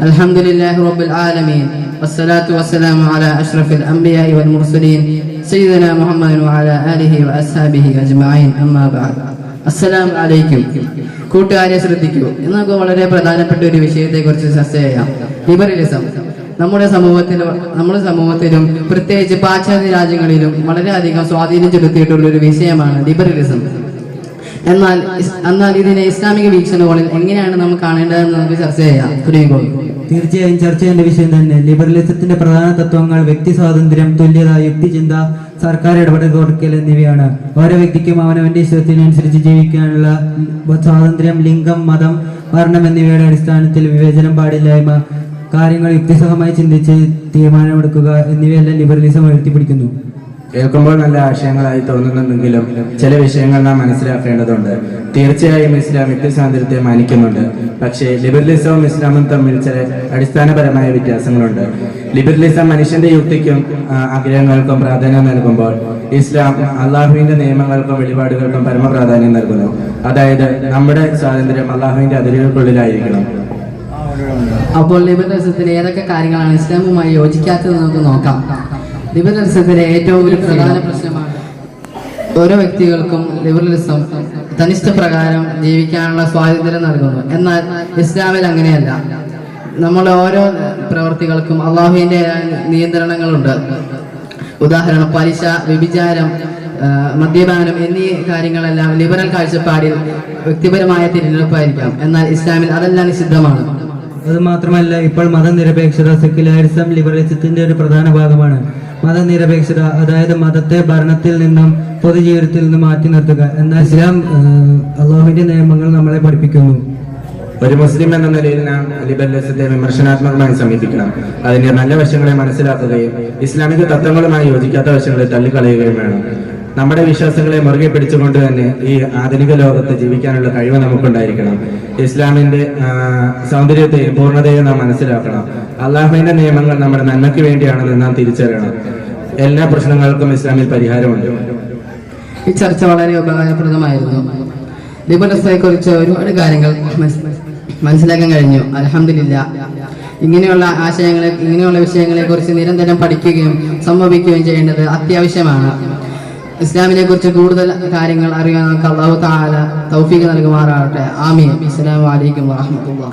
الحمد لله رب العالمين والصلاة والسلام على أشرف الأنبياء والمرسلين سيدنا محمد وعلى آله وأصحابه أجمعين أما بعد അസ്സലാം അലൈക്കും കൂട്ടുകാരെ ശ്രദ്ധിക്കൂ ഇന്ന് നമുക്ക് വളരെ പ്രധാനപ്പെട്ട ഒരു വിഷയത്തെക്കുറിച്ച് ചർച്ച ചെയ്യാം ലിബറലിസം നമ്മുടെ സമൂഹത്തിലും നമ്മുടെ സമൂഹത്തിലും പ്രത്യേകിച്ച് പാശ്ചാത്യ രാജ്യങ്ങളിലും വളരെയധികം സ്വാധീനം ചെലുത്തിയിട്ടുള്ള ഒരു വിഷയമാണ് ലിബറലിസം എന്നാൽ എന്നാൽ ഇതിനെ ഇസ്ലാമിക വീക്ഷണകോണിൽ എങ്ങനെയാണ് നമ്മൾ കാണേണ്ടതെന്ന് നമുക്ക് ചർച്ച ചെയ്യാം. കുരുവിക്കോൾ തീർച്ചയായും ചർച്ച ചെയ്യേണ്ട വിഷയം തന്നെ ലിബറലിസത്തിന്റെ പ്രധാന തത്വങ്ങൾ വ്യക്തി സ്വാതന്ത്ര്യം തുല്യത യുക്തിചിന്ത സർക്കാർ ഇടപെടൽ കൊടുക്കൽ എന്നിവയാണ്. ഓരോ വ്യക്തിക്കും അവനവന്റെ ഇഷ്ടത്തിനനുസരിച്ച് ജീവിക്കാനുള്ള സ്വാതന്ത്ര്യം ലിംഗം മതം വർണം എന്നിവയുടെ അടിസ്ഥാനത്തിൽ വിവേചനം പാടില്ലായ്മ കാര്യങ്ങൾ യുക്തിസഹമായി ചിന്തിച്ച് തീരുമാനമെടുക്കുക എന്നിവയെല്ലാം ലിബറലിസം ഉയർത്തിപ്പിടിക്കുന്നു. കേൾക്കുമ്പോൾ നല്ല ആശയങ്ങളായി തോന്നുന്നുണ്ടെങ്കിലും ചില വിഷയങ്ങൾ നാം മനസ്സിലാക്കേണ്ടതുണ്ട്. തീർച്ചയായും ഇസ്ലാം വ്യക്തി സ്വാതന്ത്ര്യത്തെ മാനിക്കുന്നുണ്ട്. പക്ഷേ ലിബറലിസവും ഇസ്ലാമും തമ്മിൽ ചില അടിസ്ഥാനപരമായ വ്യത്യാസങ്ങളുണ്ട്. ലിബറലിസം മനുഷ്യന്റെ യുക്തിക്കും ആഗ്രഹങ്ങൾക്കും പ്രാധാന്യം നൽകുമ്പോൾ ഇസ്ലാം അള്ളാഹുവിന്റെ നിയമങ്ങൾക്കും വെളിപാടുകൾക്കും പരമപ്രാധാന്യം നൽകുന്നു. അതായത് നമ്മുടെ സ്വാതന്ത്ര്യം അള്ളാഹുവിന്റെ അതിരുകൾക്കുള്ളിലായിരിക്കണം. അപ്പോൾ ലിബറലിസത്തിന് ഏതൊക്കെ കാര്യങ്ങളാണ് ഇസ്ലാമുമായി യോജിക്കാത്തത് നമുക്ക് നോക്കാം. ലിബറലിസത്തിലെ ഏറ്റവും ഒരു പ്രധാന പ്രശ്നമാണ് ഓരോ വ്യക്തികൾക്കും ലിബറലിസം തനിഷ്ഠ പ്രകാരം ജീവിക്കാനുള്ള സ്വാതന്ത്ര്യം നൽകുന്നു. എന്നാൽ ഇസ്ലാമിൽ അങ്ങനെയല്ല. നമ്മൾ ഓരോ പ്രവർത്തികൾക്കും അള്ളാഹുവിന്റെ നിയന്ത്രണങ്ങളുണ്ട്. ഉദാഹരണം പലിശ വ്യഭിചാരം മദ്യപാനം എന്നീ കാര്യങ്ങളെല്ലാം ലിബറൽ കാഴ്ചപ്പാടിൽ വ്യക്തിപരമായ തിരഞ്ഞെടുപ്പായിരിക്കാം. എന്നാൽ ഇസ്ലാമിൽ അതെല്ലാം നിഷിദ്ധമാണ്. അത് മാത്രമല്ല ഇപ്പോൾ മതനിരപേക്ഷത സെക്യുലാരിസം ലിബറലിസത്തിന്റെ ഒരു പ്രധാന ഭാഗമാണ്. മതനിരപേക്ഷത അതായത് മതത്തെ ഭരണത്തിൽ നിന്നും പൊതുജീവിതത്തിൽ നിന്നും മാറ്റി നിർത്തുക എന്നാൽ ഇസ്ലാം അള്ളാഹുവിന്റെ നിയമങ്ങൾ നമ്മളെ പഠിപ്പിക്കുന്നു. ഒരു മുസ്ലിം എന്ന നിലയിൽ നാം അലിബല്ലസത്തെ വിമർശനാത്മകമായി സമീപിക്കണം. അതിന്റെ നല്ല വശങ്ങളെ മനസ്സിലാക്കുകയും ഇസ്ലാമിക തത്വങ്ങളുമായി യോജിക്കാത്ത വശങ്ങളെ തള്ളിക്കളയുകയും വേണം. നമ്മുടെ വിശ്വാസങ്ങളെ മുറുകെ പിടിച്ചുകൊണ്ട് തന്നെ ഈ ആധുനിക ലോകത്ത് ജീവിക്കാനുള്ള കഴിവ് നമുക്കുണ്ടായിരിക്കണം. ഇസ്ലാമിന്റെ സൗന്ദര്യത്തെ സൗന്ദര്യത്തെയും പൂർണതയും നാം മനസ്സിലാക്കണം. അള്ളാഹുവിന്റെ നിയമങ്ങൾ നമ്മുടെ നന്മയ്ക്ക് വേണ്ടിയാണെന്ന് നാം തിരിച്ചറിയണം. എല്ലാ പ്രശ്നങ്ങൾക്കും ഇസ്ലാമിൽ പരിഹാരമുണ്ട്. ഈ ചർച്ച വളരെ ഉപകാരപ്രദമായിരുന്നു. ലിബറലിസത്തെ കുറിച്ച് ഒരുപാട് കാര്യങ്ങൾ മനസ്സിലാക്കാൻ കഴിഞ്ഞു. അലഹമില്ല ഇങ്ങനെയുള്ള ആശയങ്ങളെ ഇങ്ങനെയുള്ള വിഷയങ്ങളെ കുറിച്ച് നിരന്തരം പഠിക്കുകയും സംഭവിക്കുകയും ചെയ്യേണ്ടത് അത്യാവശ്യമാണ്. ഇസ്ലാമിനെ കുറിച്ച് കൂടുതൽ കാര്യങ്ങൾ അറിയാൻ നമുക്ക് അള്ളാഹു താല തൗഫീഖ് നൽകുമാറാകട്ടെ. ആമീൻ. അസ്സലാമു അലൈക്കും വാഹമത്തുള്ള